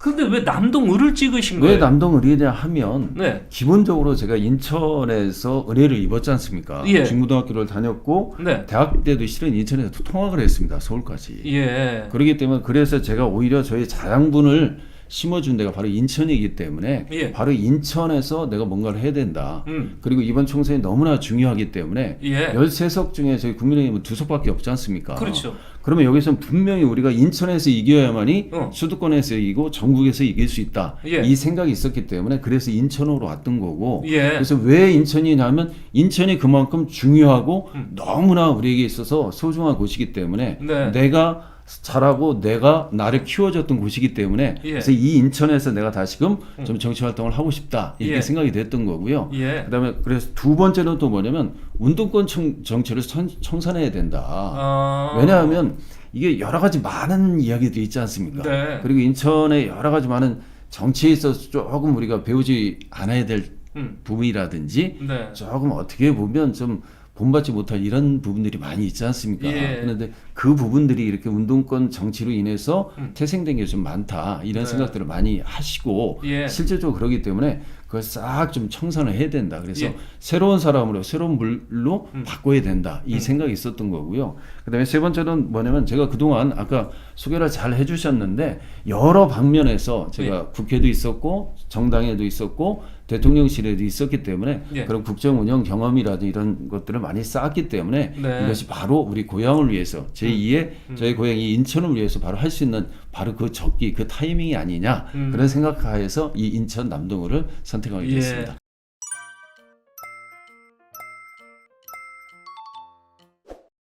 근데 왜 남동 을을 찍으신 거예요? 왜 남동 의뢰냐 하면 네. 기본적으로 제가 인천에서 의뢰를 입었지 않습니까? 예. 중고등학교를 다녔고 네. 대학 때도 실은 인천에서 통학을 했습니다. 서울까지. 예. 그렇기 때문에 그래서 제가 오히려 저희 자양분을 심어준 데가 바로 인천이기 때문에 예. 바로 인천에서 내가 뭔가를 해야 된다. 음. 그리고 이번 총선이 너무나 중요하기 때문에 예. 13석 중에 저희 국민의힘은 두 석밖에 없지 않습니까? 그렇죠. 그러면 여기서는 분명히 우리가 인천에서 이겨야만이 어. 수도권에서 이기고 전국에서 이길 수 있다. 예. 이 생각이 있었기 때문에 그래서 인천으로 왔던 거고 예. 그래서 왜 인천이냐면 인천이 그만큼 중요하고 음. 너무나 우리에게 있어서 소중한 곳이기 때문에 네. 내가 잘하고 내가 나를 키워줬던 곳이기 때문에 예. 그래서 이 인천에서 내가 다시금 좀 정치 활동을 하고 싶다 이렇게 예. 생각이 됐던 거고요. 예. 그다음에 그래서 두 번째는 또 뭐냐면 운동권 청, 정치를 청, 청산해야 된다. 아. 왜냐하면 이게 여러 가지 많은 이야기들이 있지 않습니까? 네. 그리고 인천에 여러 가지 많은 정치에 있어서 조금 우리가 배우지 않아야 될 음. 부분이라든지 네. 조금 어떻게 보면 좀 본받지 못할 이런 부분들이 많이 있지 않습니까? 예. 그런데 그 부분들이 이렇게 운동권 정치로 인해서 음. 태생된 게 좀 많다 이런 네. 생각들을 많이 하시고 예. 실제적으로 그러기 때문에 그걸 싹 좀 청산을 해야 된다. 그래서 예. 새로운 사람으로 새로운 물로 음. 바꿔야 된다. 이 음. 생각이 있었던 거고요. 그다음에 세 번째는 뭐냐면 제가 그동안 아까 소개를 잘 해주셨는데 여러 방면에서 제가 예. 국회도 있었고 정당에도 있었고 대통령실에도 있었기 때문에 예. 그런 국정 운영 경험이라든지 이런 것들을 많이 쌓았기 때문에 네. 이것이 바로 우리 고향을 위해서 제2의 음. 저희 고향이 인천을 위해서 바로 할 수 있는 바로 그 적기 그 타이밍이 아니냐 음. 그런 생각하에서 이 인천 남동우를 선택하게 예. 됐습니다.